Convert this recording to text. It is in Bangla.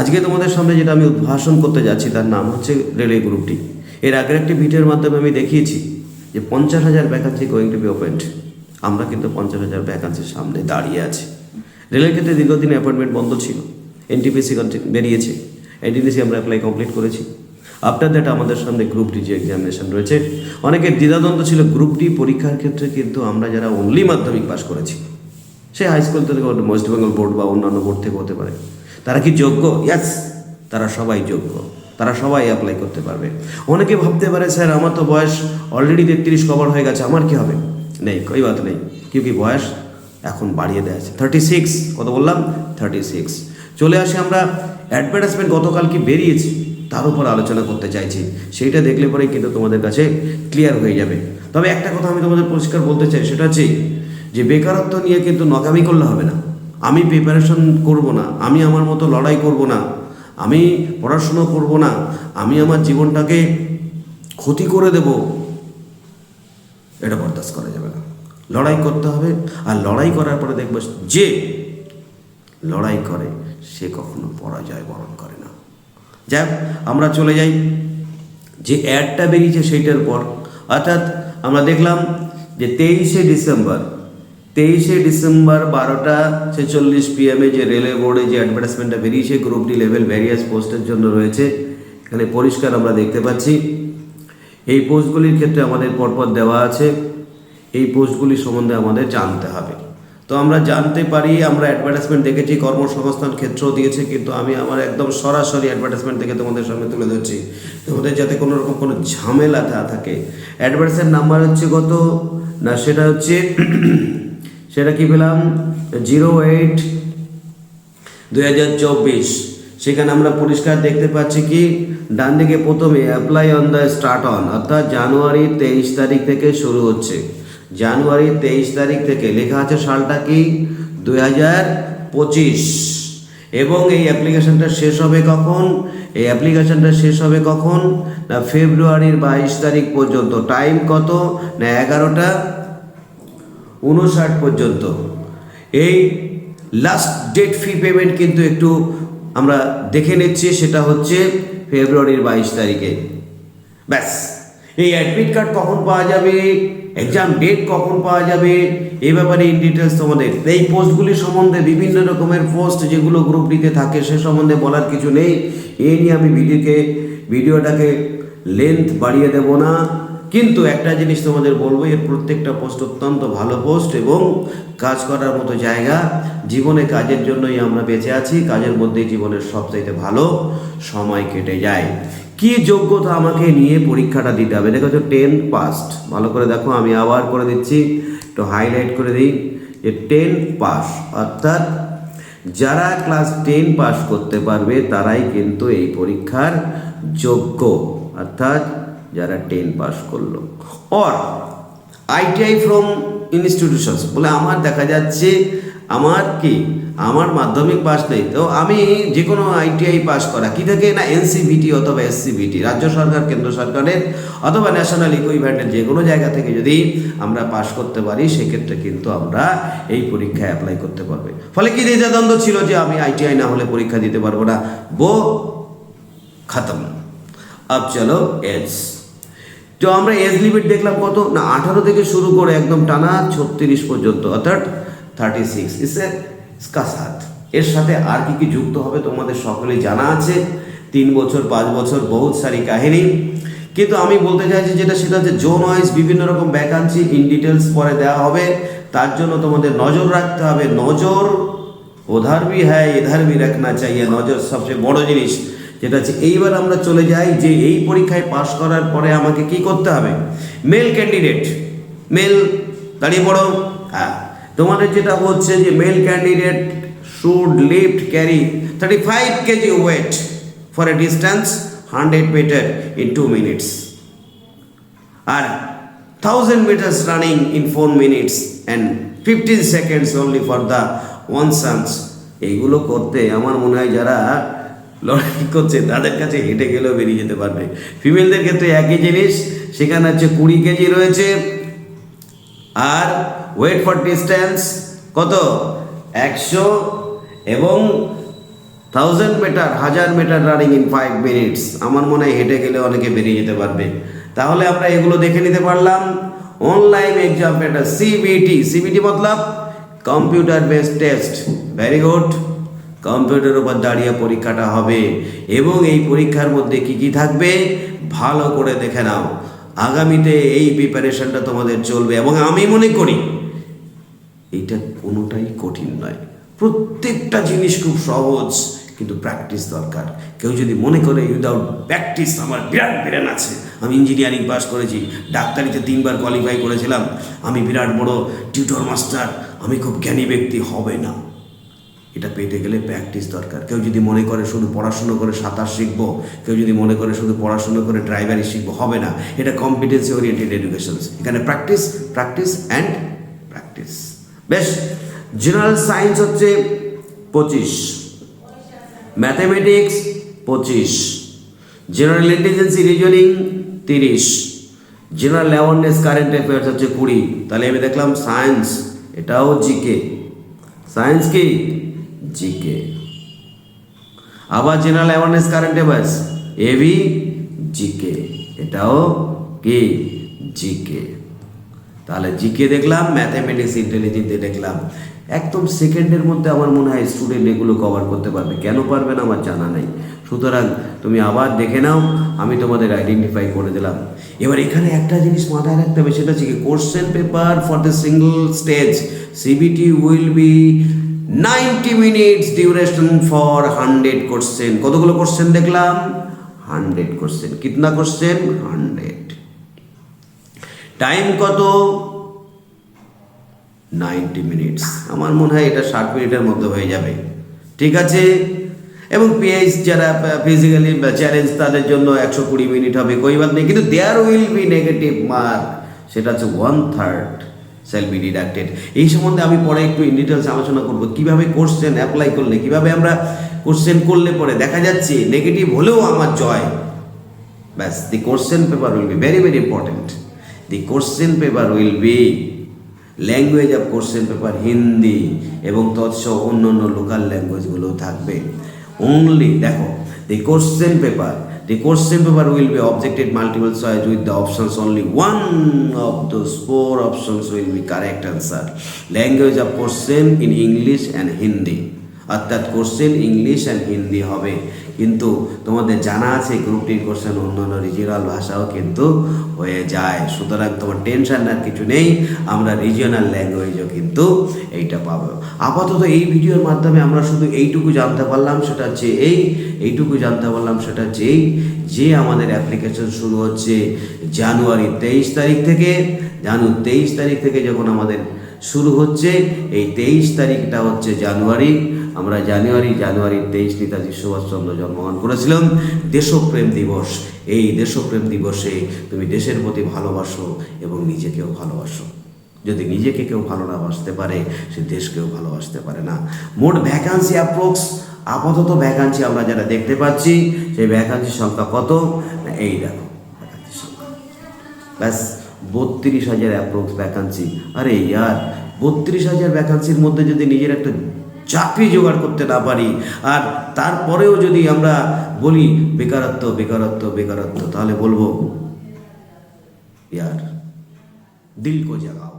আজকে তোমাদের সামনে যেটা আমি উদ্ভাসন করতে যাচ্ছি, তার নাম হচ্ছে রেলওয়ে গ্রুপটি। এর আগের একটি ভিডিওর মাধ্যমে আমি দেখিয়েছি যে পঞ্চাশ হাজার vacancy going to be opened আমরা কিন্তু পঞ্চাশ হাজার ভ্যাকান্সির সামনে দাঁড়িয়ে আছি। রেলের ক্ষেত্রে দীর্ঘদিন অ্যাপয়েন্টমেন্ট বন্ধ ছিল। এনটিপিসি বেরিয়েছে। এনটিপিসি আমরা অ্যাপ্লাই কমপ্লিট করেছি। আফটার দ্যাট আমাদের সামনে গ্রুপ ডি যে এক্সামিনেশন রয়েছে। অনেকের দ্বিধাদ্বন্দ্ব ছিল। গ্রুপ ডি পরীক্ষার ক্ষেত্রে কিন্তু আমরা যারা অনলি মাধ্যমিক পাশ করেছি, সে হাই স্কুল থেকে ওয়েস্ট বেঙ্গল বোর্ড বা অন্যান্য বোর্ড থেকে হতে পারে। তারা কি যোগ্য? ইয়াস তারা সবাই যোগ্য। তারা সবাই অ্যাপ্লাই করতে পারবে। অনেকে ভাবতে পারে, স্যার, আমার তো বয়স অলরেডি তেত্রিশ কভার হয়ে গেছে, আমার কি হবে? নেই কই বাত নেই। কেউ কি বয়স এখন বাড়িয়ে দেওয়া আছে? থার্টি সিক্স কত বললাম? থার্টি সিক্স চলে আসি আমরা অ্যাডভার্টাইজমেন্ট গতকাল কি বেরিয়েছে? তার উপর আলোচনা করতে চাইছি। সেইটা দেখলে পরে কিন্তু তোমাদের কাছে ক্লিয়ার হয়ে যাবে। তবে একটা কথা আমি তোমাদের পরিষ্কার বলতে চাই, সেটা হচ্ছে যে বেকারত্ব নিয়ে কিন্তু নকামি করলে হবে না। আমি প্রিপারেশন করব না, আমি আমার মতো লড়াই করব না, আমি পড়াশুনো করব না, আমি আমার জীবনটাকে ক্ষতি করে দেব, এটা বরদাস্ত করা যাবে না। লড়াই করতে হবে, আর লড়াই করার পরে দেখব যে লড়াই করে, সে কখনো পরাজয় বরণ করে না। যাক আমরা চলে যাই, যে অ্যাডটা বেরিয়েছে সেইটার পর অর্থাৎ আমরা দেখলাম যে তেইশে ডিসেম্বর তেইশে ডিসেম্বর বারোটা ছেচল্লিশ পিএমে যে রেলওয়ে বোর্ডে যে অ্যাডভার্টাইজমেন্টটা বেরিয়েছে গ্রুপ ডি লেভেল ভ্যারিয়াস পোস্টের জন্য রয়েছে। এখানে পরিষ্কার আমরা দেখতে পাচ্ছি। এই পোস্টগুলির ক্ষেত্রে আমাদের পরপর দেওয়া আছে। এই পোস্টগুলি সম্বন্ধে আমাদের জানতে হবে। তো আমরা জানতে পারি, আমরা অ্যাডভার্টাইজমেন্ট দেখেছি, কর্মসংস্থান ক্ষেত্র দিয়েছে, কিন্তু আমি আমার একদম সরাসরি অ্যাডভার্টাইজমেন্ট দেখে তোমাদের সামনে তুলে ধরছি। তোমাদের যাতে কোনো রকম কোনো ঝামেলা থাকে। অ্যাডভার্টাইজের নাম্বার হচ্ছে কত? না, সেটা হচ্ছে সেটা কি পেলাম? জিরো এইট হাজার চব্বিশ। সেখানে আমরা পরিষ্কার দেখতে পাচ্ছি কি, ডান দিকে প্রথমে apply on the start on অর্থাৎ জানুয়ারি তেইশ তারিখ থেকে শুরু হচ্ছে। জানুয়ারি তেইশ তারিখ থেকে লেখা আছে সালটা কি? দুই হাজার পঁচিশ। এবং এই অ্যাপ্লিকেশনটা শেষ হবে কখন? এই অ্যাপ্লিকেশনটা শেষ হবে কখন? না ফেব্রুয়ারির বাইশ তারিখ পর্যন্ত। টাইম কত? না এগারোটা? উনষাট পর্যন্ত। এই লাস্ট ডেট ফি পেমেন্ট কিন্তু একটু আমরা দেখে নিচ্ছি, সেটা হচ্ছে ফেব্রুয়ারির বাইশ তারিখে। ব্যাস। এই অ্যাডমিট কার্ড কখন পাওয়া যাবে? এক্সাম ডেট কখন পাওয়া যাবে? এই ব্যাপারে ইন ডিটেলস তোমাদের। এই পোস্টগুলি সম্বন্ধে বিভিন্ন রকমের পোস্ট যেগুলো গ্রুপ ডিতে থাকে, সে সম্বন্ধে বলার কিছু নেই। এই নিয়ে আমি ভিডিওকে ভিডিওটাকে লেন্থ বাড়িয়ে দেব না। কিন্তু একটা জিনিস তোমাদের বলব, এর প্রত্যেকটা পোস্ট অত্যন্ত ভালো পোস্ট এবং কাজ করার মতো জায়গা। জীবনে কাজের জন্যই আমরা বেঁচে আছি, কাজের মধ্যেই জীবনের সবচাইতে ভালো সময় কেটে যায়। কি যোগ্যতা আমাকে নিয়ে পরীক্ষাটা দিতে হবে? দেখো টেন পাস্ট ভালো করে দেখো, আমি আবার করে দিচ্ছি, একটু হাইলাইট করে দিই, যে টেন পাস অর্থাৎ যারা ক্লাস টেন পাস করতে পারবে, তারাই কিন্তু এই পরীক্ষার যোগ্য। অর্থাৎ যারা টেন পাস করল। অর আইটিআই ফ্রম ইনস্টিটিউশনস বলে আমার দেখা যাচ্ছে আমার কি? আমার মাধ্যমিক পাস নেই। তো আমি যে কোনো আইটিআই পাস করা, কি থেকে? না এনসিভিটি অথবা এসসিভিটি রাজ্য সরকার, কেন্দ্র সরকারের অথবা ন্যাশনাল ইকুইভ্যান্টের যে কোনো জায়গা থেকে যদি আমরা পাস করতে পারি, সেক্ষেত্রে কিন্তু আমরা এই পরীক্ষায় অ্যাপ্লাই করতে পারবে। ফলে কি দ্বিধাদ্বন্দ্ব ছিল যে আমি আইটিআই না হলে পরীক্ষা দিতে পারব না? বো, খতম। আব চলো এজ তো আমরা এজ লিমিট দেখলাম কত? না, আঠারো থেকে শুরু করে একদম টানা ছত্রিশ পর্যন্ত, অর্থাৎ থার্টি সিক্স ইসে স্কাসাত এর সাথে আর কি কি যুক্ত হবে তোমাদের সকলেই জানা আছে। তিন বছর, পাঁচ বছর, বহুত সারি কাহিনী। কিন্তু আমি বলতে চাইছি যেটা, সেটা হচ্ছে জোন ওয়াইজ বিভিন্ন রকম ভ্যাকান্সি ইন ডিটেলস পরে দেওয়া হবে। তার জন্য তোমাদের নজর রাখতে হবে। নজর, ওধার ইধার ভি রাখনা চাইয়ে। নজর সবচেয়ে বড় জিনিস। যেটা হচ্ছে, এইবার আমরা চলে যাই যে এই পরীক্ষায় পাশ করার পরে আমাকে কি করতে হবে? মেল ক্যান্ডিডেট মেল দাঁড়িয়ে পড়ো। হ্যাঁ তোমাদের যেটা হচ্ছে যে male candidate should lift carry thirty five kg weight for a distance hundred metre in two minutes R thousand metres running in four minutes and fifteen seconds only for the one Sans এইগুলো করতে আমার মনে হয় যারা লড়াই করছে, তাদের কাছে হেঁটে গেলেও বেরিয়ে যেতে পারবে। ফিমেলদের ক্ষেত্রে একই জিনিস, সেখানে হচ্ছে কুড়ি কেজি রয়েছে। আর ওয়েট ফর ডিস্ট্যান্স কত? একশো এবং থাউজেন্ড মিটার হাজার metre running in five minutes আমার মনে হয় হেঁটে গেলে অনেকে বেরিয়ে যেতে পারবে। তাহলে আমরা এগুলো দেখে নিতে পারলাম। Online exam pattern CBT CBT মতলব computer based test very good কম্পিউটারের উপর দাঁড়িয়ে পরীক্ষাটা হবে এবং এই পরীক্ষার মধ্যে কি কি থাকবে ভালো করে দেখে নাও। আগামীতে এই প্রিপারেশনটা তোমাদের চলবে এবং আমি মনে করি এইটা কোনোটাই কঠিন নয়। প্রত্যেকটা জিনিস খুব সহজ, কিন্তু প্র্যাকটিস দরকার। কেউ যদি মনে করে উইদাউট প্র্যাকটিস আমার বিরাট ব্রেন আছে। আমি ইঞ্জিনিয়ারিং পাস করেছি, ডাক্তারিতে তিনবার কোয়ালিফাই করেছিলাম। আমি বিরাট বড় টিউটর মাস্টার আমি খুব জ্ঞানী ব্যক্তি, হবে না। এটা পেতে গেলে প্র্যাকটিস দরকার। কেউ যদি মনে করে শুধু পড়াশুনো করে সাঁতার শিখব, কেউ যদি মনে করে শুধু পড়াশুনো করে ড্রাইভারি শিখব, হবে না। এটা কম্পিটেন্সি ওরিয়েন্টেড এডুকেশন এখানে প্র্যাকটিস প্র্যাকটিস অ্যান্ড প্র্যাকটিস বেশ জেনারেল সায়েন্স হচ্ছে পঁচিশ। ম্যাথামেটিক্স পঁচিশ। জেনারেল ইন্টেলিজেন্সি রিজনিং তিরিশ। জেনারেল অ্যাওয়ারনেস কারেন্ট অ্যাফেয়ার্স হচ্ছে কুড়ি। তাহলে আমি দেখলাম সায়েন্স এটাও জিকে সায়েন্স কি? জিকে আবার জেনারেল অ্যাওয়ারনেস কারেন্ট অ্যাফেয়ার্স এবি জিকে এটাও কি? জিকে তাহলে জিকে দেখলাম ম্যাথামেটিক্স ইন্টেলিজেন্সে দেখলাম। একদম সেকেন্ডের মধ্যে আমার মনে হয় স্টুডেন্ট এগুলো কভার করতে পারবে। কেন পারবে না আমার জানা নেই। সুতরাং তুমি আবার দেখে নাও, আমি তোমাদের আইডেন্টিফাই করে দিলাম। এবার এখানে একটা জিনিস মাথায় রাখতে হবে, সেটা হচ্ছে question paper for the single stage CBT will be ninety minutes duration for hundred question. কতগুলো কোশ্চেন দেখলাম? Hundred question. কিতনা question? Hundred. Time কত? Ninety minutes. আমার মনে হয় এটা ষাট মিনিটের মধ্যে হয়ে যাবে। ঠিক আছে? এবং পিএইচ যারা ফিজিক্যালি চ্যালেঞ্জ তাদের জন্য একশো কুড়ি মিনিট হবে কই বাদ নেই। কিন্তু there will be negative mark সেটা হচ্ছে one third shall be deducted এই সম্বন্ধে আমি পরে একটু ইন ডিটেলস আলোচনা করব। কীভাবে কোশ্চেন অ্যাপ্লাই করলে, কীভাবে আমরা কোশ্চেন করলে পরে দেখা যাচ্ছে নেগেটিভ হলেও আমার জয়। ব্যাস the question paper will be very very important the question paper will be language of question paper Hindi এবং তৎসহ অন্য অন্য লোকাল ল্যাঙ্গুয়েজগুলো থাকবে। অনলি দেখো the question paper the question paper will be objected multiple choice with the options only one of those four options will be correct answer language of question in English and Hindi অর্থাৎ কোশ্চেন ইংলিশ অ্যান্ড হিন্দি হবে কিন্তু তোমাদের জানা আছে গ্রুপটির কোশ্চেন অন্যান্য রিজিওনাল ভাষাও কিন্তু হয়ে যায়। সুতরাং তোমার টেনশন আর কিছু নেই, আমরা রিজিওনাল ল্যাঙ্গুয়েজও কিন্তু এইটা পাবো। আপাতত এই ভিডিওর মাধ্যমে আমরা শুধু এইটুকু জানতে পারলাম, সেটা হচ্ছে এই, এইটুকু জানতে পারলাম, সেটা হচ্ছে এই যে আমাদের অ্যাপ্লিকেশন শুরু হচ্ছে জানুয়ারি তেইশ তারিখ থেকে। জানু তেইশ তারিখ থেকে যখন আমাদের শুরু হচ্ছে, এই তেইশ তারিখটা হচ্ছে জানুয়ারি। আমরা জানুয়ারি জানুয়ারির তেইশ নেতাজি সুভাষচন্দ্র জন্মগ্রহণ করেছিলাম। দেশপ্রেম দিবস, এই দেশপ্রেম দিবসে তুমি দেশের প্রতি ভালোবাসো এবং নিজেকেও ভালোবাসো। যদি নিজেকে কেউ ভালো না বাসতে পারে, সে দেশকেও ভালোবাসতে পারে না। মোট ভ্যাকান্সি অ্যাপ্রক্স আপাতত ভ্যাকান্সি আমরা যারা দেখতে পাচ্ছি, সেই ভ্যাকান্সির সংখ্যা কত? এই দেখো ব্যাস, বত্রিশ হাজার অ্যাপ্রক্স ভ্যাকান্সি আরে ইয়ার, বত্রিশ হাজার ভ্যাকান্সির মধ্যে যদি নিজের একটা চাকরি জোগাড় করতে না পারি। আর তারপরেও যদি আমরা বলি, বেকারত্ব বেকারত্ব বেকারত্ব, তাহলে বলব, ইয়ার, দিল কো জাগাও।